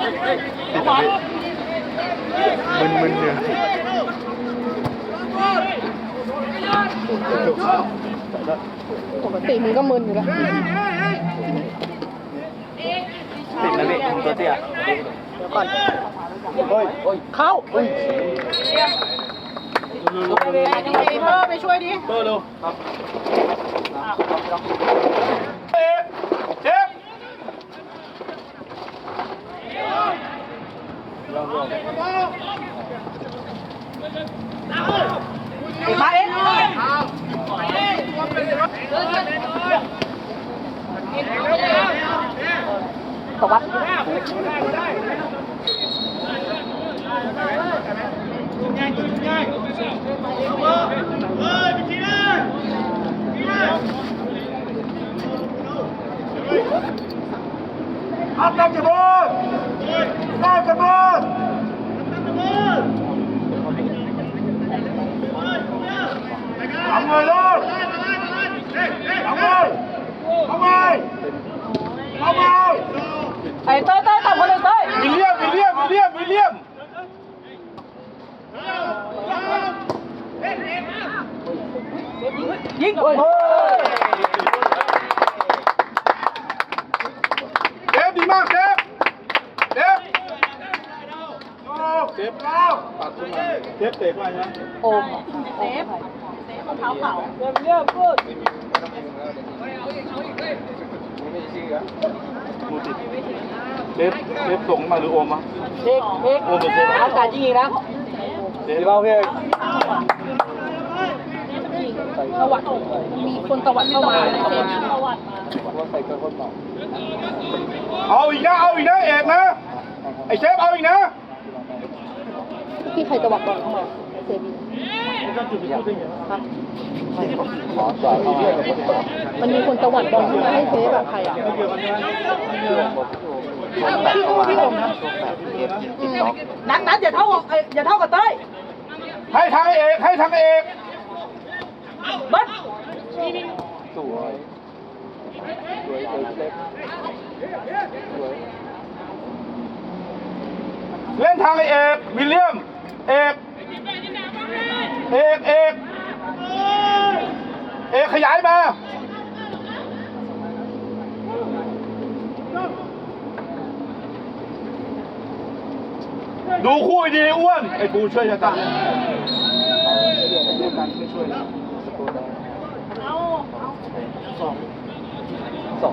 มึนมึนเนี่ยปกติมึงก็มึนอยู่แล้วติดนะพี่มึงตัวเตี้ยเดี๋ยวก่อนเฮ้ยเฮ้ยเข้าเฮ้ยไอ้เพิ่มไปช่วยดิเตอร์เร็วครับเจ็บ มาเอ็นตวัดอัพตั้งจมูกตั้งจมูกทำไงลูกทำไงทำไงทำไง ไอ้เต้ยเต้ยตับคนเลยเต้ย วิลเลียมวิลเลียมวิลเลียมวิลเลียม ยิงเฮ้ยเซฟดีมากเซฟเซฟเซฟแล้วปัดขึ้นมาเซฟเตะไปนะโอมเซฟเซฟเท้าเขาเริ่มเริ่มพูดมูติดเซฟเซฟส่งมาหรือโอมมาเด็กเด็กโอมเป็นเซฟอากาศยิงนะเซฟเบ้าพี่ ตวัดมีคนตวัดเข้ามาในเซฟเอาอีกนะเอาอีกนะเอกนะไอเซฟเอาอีกนะพี่ใครตวัดบอลเข้ามาเซฟมันมีคนตวัดบอลเข้ามาให้เซฟแบบใครอะนัดนัดอย่าเท่ากับอย่าเท่ากับเต้ยให้ทางเอกให้ทางเอก เบิ้ลเล่นทางไอเอกวิลเลียม เอกเอกเอกเอกขยายมาดูคู่ให้ดีอ้วนไอ้ปูช่วยจะตั ด